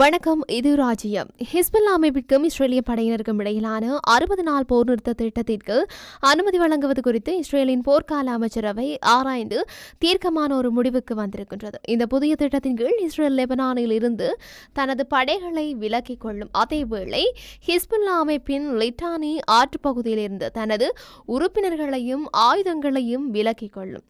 வணக்கம் இது ராஜ்யம். ஹிஸ்புல்லா அமைப்பிற்கும் இஸ்ரேலிய படையினருக்கும் இடையிலான அறுபது நாள் போர் நிறுத்த திட்டத்திற்கு அனுமதி வழங்குவது குறித்து இஸ்ரேலின் போர்க்கால அமைச்சரவை ஆராய்ந்து தீர்க்கமான ஒரு முடிவுக்கு வந்திருக்கின்றது. இந்த புதிய திட்டத்தின் கீழ் இஸ்ரேல் லெபனானில் இருந்து தனது படைகளை விலக்கிக் கொள்ளும். அதேவேளை ஹிஸ்புல்லா அமைப்பின் லிட்டானி ஆற்றுப்பகுதியிலிருந்து தனது உறுப்பினர்களையும் ஆயுதங்களையும் விலக்கிக் கொள்ளும்.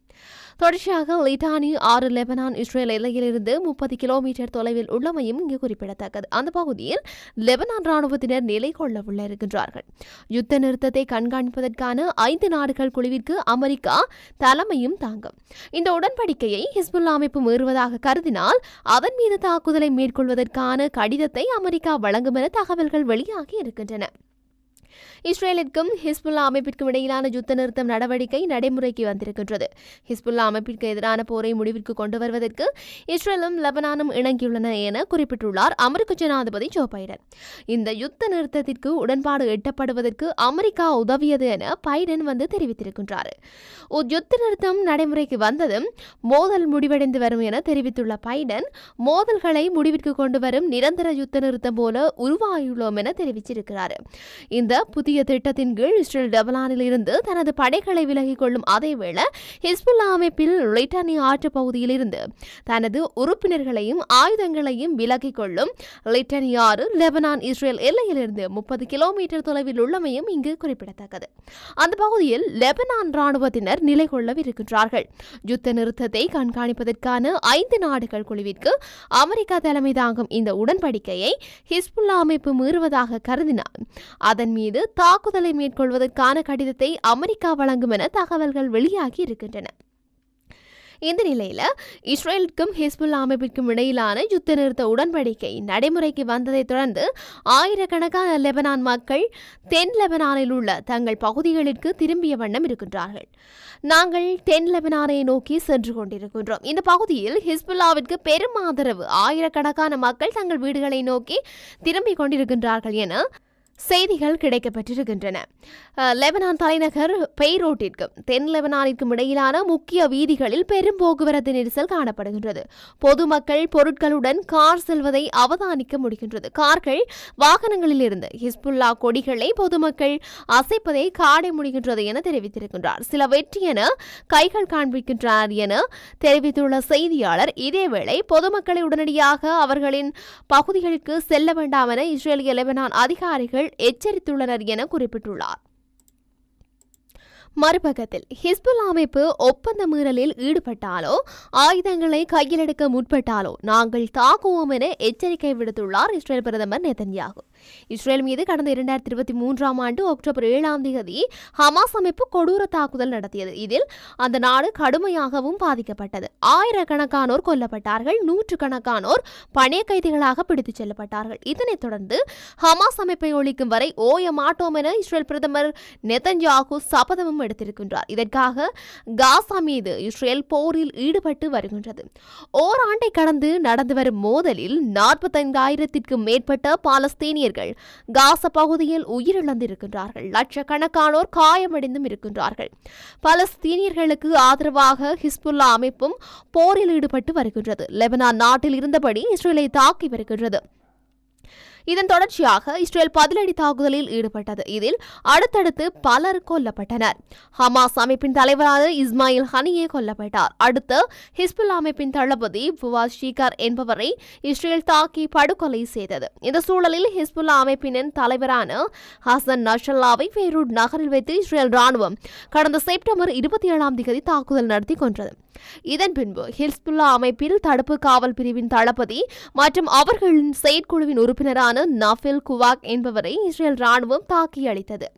தொடர்ச்சியாக லிட்டானி ஆறு லெபனான் இஸ்ரேல் எல்லையிலிருந்து முப்பது கிலோமீட்டர் தொலைவில் உள்ளமையும் இங்கு குறிப்பிடத்தக்கது. அந்த பகுதியில் லெபனான் ராணுவத்தினர் நிலை கொள்ள உள்ள இருக்கின்றார்கள். யுத்த நிறுத்தத்தை கண்காணிப்பதற்கான ஐந்து நாடுகள் குழுவிற்கு அமெரிக்கா தலைமையும் தாங்கும். இந்த உடன்படிக்கையை ஹிஸ்புல்லா அமைப்பு மீறுவதாக கருதினால் அதன் மீது தாக்குதலை மேற்கொள்வதற்கான கடிதத்தை அமெரிக்கா வழங்கும் என தகவல்கள் வெளியாகி இருக்கின்றன. இஸ்ரேலிற்கும் ஹிஸ்புல்லா அமைப்பிற்கும் இடையிலான யுத்த நிறுத்தம் நடவடிக்கை நடைமுறைக்கு வந்திருக்கின்றது. ஹிஸ்புல்லா அமைப்பிற்கு எதிரான போரை முடிவிற்கு கொண்டு வருவதற்கு இஸ்ரேலும் லெபனானும் இணங்கியுள்ளன என குறிப்பிட்டுள்ளார் அமெரிக்க ஜனாதிபதி ஜோ பைடன். இந்த யுத்த நிறுத்தத்திற்கு உடன்பாடு எட்டப்படுவதற்கு அமெரிக்கா உதவியது என பைடன் வந்து தெரிவித்திருக்கின்றார். யுத்த நிறுத்தம் நடைமுறைக்கு வந்ததும் மோதல் முடிவடைந்து வரும் என தெரிவித்துள்ள பைடன் மோதல்களை முடிவிற்கு கொண்டு வரும் நிரந்தர யுத்த நிறுத்தம் போல உருவாகியுள்ளோம் என தெரிவிச்சிருக்கிறார் இந்த புதிய திட்டத்தின் கீழ் இஸ்ரேல் டெபலானிலிருந்து இருந்து தனது படைகளை விலகிக் கொள்ளும் அதேவேளை ஹிஸ்புல்லா அமைப்பில் லிட்டானி ஆற்று பகுதியில் இருந்து தனது உறுப்பினர்களையும் ஆயுதங்களையும் விலகிக் கொள்ளும் லிட்டனி ஆறு லெபனான் இஸ்ரேல் எல்லையிலிருந்து முப்பது கிலோமீட்டர் தொலைவில் உள்ளமையும் இங்கு குறிப்பிடத்தக்கது. அந்த பகுதியில் லெபனான் ராணுவத்தினர் நிலை கொள்ளவிருக்கின்றார்கள். யுத்த நிறுத்தத்தை கண்காணிப்பதற்கான ஐந்து நாடுகள் குழுவிற்கு அமெரிக்கா தலைமை தாங்கும் இந்த உடன்படிக்கையை ஹிஸ்புல்லா அமைப்பு மீறுவதாக கருதினார். அதன் மீது தாக்குதலை மேற்கொள்வதற்கான கடிதத்தை அமெரிக்கா வழங்கும் என தகவல்கள் வெளியாகி இருக்கின்றன. இந்த நிலையில் இஸ்ரேலுக்கும் ஹிஸ்புல்லா அமைப்பிற்கும் இடையிலான யுத்த நிறுத்த உடன்படிக்கை நடைமுறைக்கு வந்ததைத் தொடர்ந்து ஆயிரக்கணக்கான லெபனான் மக்கள் தென் லெபனானில் உள்ள தங்கள் பகுதிகளிற்கு திரும்பிய வண்ணம் இருக்கின்றார்கள். நாங்கள் தென் லெபனானை நோக்கி சென்று கொண்டிருக்கின்றோம். இந்த பகுதியில் ஹிஸ்புல்லாவிற்கு பெரும் ஆதரவு ஆயிரக்கணக்கான மக்கள் தங்கள் வீடுகளை நோக்கி திரும்பிக் கொண்டிருக்கின்றார்கள் என செய்திகள் கிடைக்கப்பட்டிருக்கின்றன. லெபனான் தலைநகர் பெய்ரோட்டிற்கும் தென் லெபனானிற்கும் இடையிலான முக்கிய வீதிகளில் பெரும் போக்குவரத்து நெரிசல் காணப்படுகின்றது. பொதுமக்கள் பொருட்களுடன் கார் செல்வதை அவதானிக்க முடிகின்றது. கார்கள் வாகனங்களில் இருந்து ஹிஸ்புல்லா கொடிகளை பொதுமக்கள் அசைப்பதை காட முடிகின்றது என தெரிவித்திருக்கின்றார். சில வெற்றி என கைகள் காண்பிக்கின்றார் என தெரிவித்துள்ள செய்தியாளர் இதேவேளை பொதுமக்களை உடனடியாக அவர்களின் பகுதிகளுக்கு செல்ல வேண்டாம் என இஸ்ரேலிய லெபனான் அதிகாரிகள் எச்சரித்துள்ளனர் என குறிப்பிட்டுள்ளார். மறுபக்கத்தில் ஹிஸ்புல் அமைப்பு ஒப்பந்த மீறலில் ஈடுபட்டாலோ ஆயுதங்களை கையில் எடுக்க முற்பட்டாலோ நாங்கள் தாக்குவோம் என எச்சரிக்கை விடுத்துள்ளார் இஸ்ரேல் பிரதமர் நெதன்யாகு. இஸ்ரேல் மீது கடந்த இரண்டாயிரத்தி இருபத்தி மூன்றாம் ஆண்டு அக்டோபர் ஏழாம் தேதி ஹமாஸ் அமைப்பு கொடூர தாக்குதல் நடத்தியது. இதில் அந்த நாடு கடுமையாகவும் பாதிக்கப்பட்டது. ஆயிரக்கணக்கானோர் கொல்லப்பட்டார்கள் நூற்றுக்கணக்கானோர் பணைய கைதிகளாக பிடித்துச் செல்லப்பட்டார்கள். இதனைத் தொடர்ந்து ஹமாஸ் அமைப்பை ஒழிக்கும் வரை ஓய மாட்டோம் என இஸ்ரேல் பிரதமர் நெதன்யாகு சபதமும் எடுத்திருக்கின்றார். இதற்காக காசா மீது இஸ்ரேல் போரில் ஈடுபட்டு வருகின்றது. ஓராண்டை கடந்து நடந்து வரும் மோதலில் நாற்பத்தைந்தாயிரத்திற்கும் மேற்பட்ட பாலஸ்தீனியர்கள் காசா பகுதியில் உயிரிழந்திருக்கின்றார்கள். லட்சக்கணக்கானோர் காயமடைந்தும் இருக்கின்றார்கள். பலஸ்தீனியர்களுக்கு ஆதரவாக ஹிஸ்புல்லா அமைப்பும் போரில் ஈடுபட்டு வருகின்றது. லெபனான் நாட்டில் இருந்தபடி இஸ்ரேலை தாக்கி வருகின்றது. இதன் தொடர்ச்சியாக இஸ்ரேல் பதிலடி தாக்குதலில் ஈடுபட்டது. இதில் அடுத்தடுத்து பலர் கொல்லப்பட்டனர். ஹமாஸ் அமைப்பின் தலைவரான இஸ்மாயில் ஹனியே கொல்லப்பட்டார். அடுத்து ஹிஸ்புல்லா அமைப்பின் தளபதி புவாஸ் ஷீகர் என்பவரை இஸ்ரேல் தாக்கி படுகொலை செய்தது. இந்த சூழலில் ஹிஸ்புல்லா அமைப்பினின் தலைவரான ஹசன் நஷல்லாவை பெய்ரூட் நகரில் வைத்து இஸ்ரேல் ராணுவம் கடந்த செப்டம்பர் இருபத்தி ஏழாம் தேதி தாக்குதல் நடத்தி கொன்றது. இதன் பின்பு ஹிஸ்புல்லா அமைப்பில் தடுப்பு காவல் பிரிவின் தளபதி மற்றும் அவர்களின் செயற்குழுவின் உறுப்பினரான நஃபில் குவாக் என்பவரை இஸ்ரேல் ராணுவம் தாக்கி அளித்தது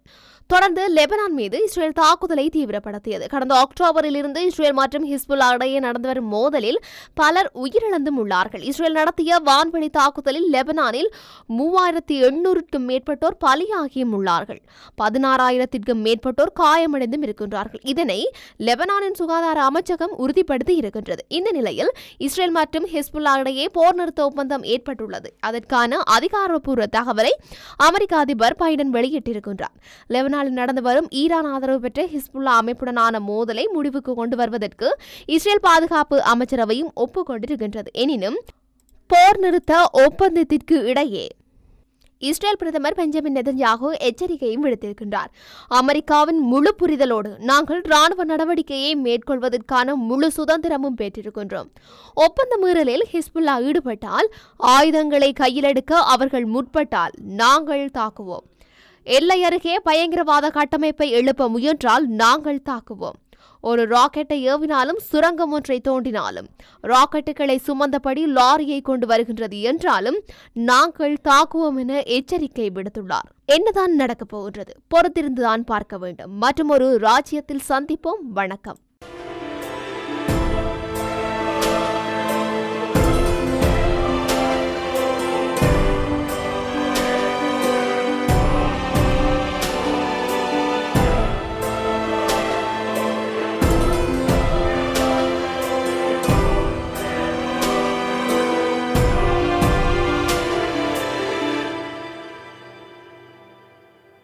தொடர்ந்து லெபனான் மீது இஸ்ரேல் தாக்குதலை தீவிரப்படுத்தியது. கடந்த அக்டோபரில் இருந்து இஸ்ரேல் மற்றும் ஹிஸ்புல்லா இடையே நடந்து வரும் மோதலில் பலர் உயிரிழந்தும் உள்ளார்கள். இஸ்ரேல் நடத்திய வான்வெளி தாக்குதலில் லெபனானில் மூவாயிரத்தி எண்ணூறுக்கும் மேற்பட்டோர் பலியாகியும் உள்ளார்கள். பதினாறாயிரத்திற்கும் மேற்பட்டோர் காயமடைந்தும் இருக்கின்றார்கள். இதனை லெபனானின் சுகாதார அமைச்சகம் உறுதிப்படுத்தி இருக்கின்றது. இந்த நிலையில் இஸ்ரேல் மற்றும் ஹிஸ்புல்லா இடையே போர் நிறுத்த ஒப்பந்தம் ஏற்பட்டுள்ளது. அதற்கான அதிகாரப்பூர்வ தகவலை அமெரிக்க அதிபர் பைடன் வெளியிட்டிருக்கின்றார். நாளில் நடந்து வரும் ஈரான் ஆதரவு பெற்ற ஹிஸ்புல்லா அமைப்புடனான மோதலை முடிவுக்கு கொண்டு வருவதற்கு இஸ்ரேல் பாதுகாப்பு அமைச்சரவையும் ஒப்புக்கொண்டிருக்கின்றது. எனினும் போர் நிறுத்த ஒப்பந்தத்திற்கு இடையே இஸ்ரேல் பிரதமர் பெஞ்சமின் நெதன்யாகு எச்சரிக்கையும் விடுத்திருக்கின்றார். அமெரிக்காவின் முழு புரிதலோடு நாங்கள் ராணுவ நடவடிக்கையை மேற்கொள்வதற்கான முழு சுதந்திரமும் பெற்றிருக்கின்றோம். ஒப்பந்த மீறலில் ஹிஸ்புல்லா ஈடுபட்டால் ஆயுதங்களை கையிலெடுக்க அவர்கள் முற்பட்டால் நாங்கள் தாக்குவோம். எல்லை அருகே பயங்கரவாத கட்டமைப்பை எழுப்ப முயன்றால் நாங்கள் தாக்குவோம். ஒரு ராக்கெட்டை ஏவினாலும் சுரங்கம் ஒன்றை தோண்டினாலும் ராக்கெட்டுகளை சுமந்தபடி லாரியை கொண்டு வருகின்றது என்றாலும் நாங்கள் தாக்குவோம் என எச்சரிக்கை விடுத்துள்ளார். என்னதான் நடக்கப் போகின்றது? பொறுத்திருந்துதான் பார்க்க வேண்டும். மற்றும் ஒரு ராஜ்யத்தில் சந்திப்போம். வணக்கம்.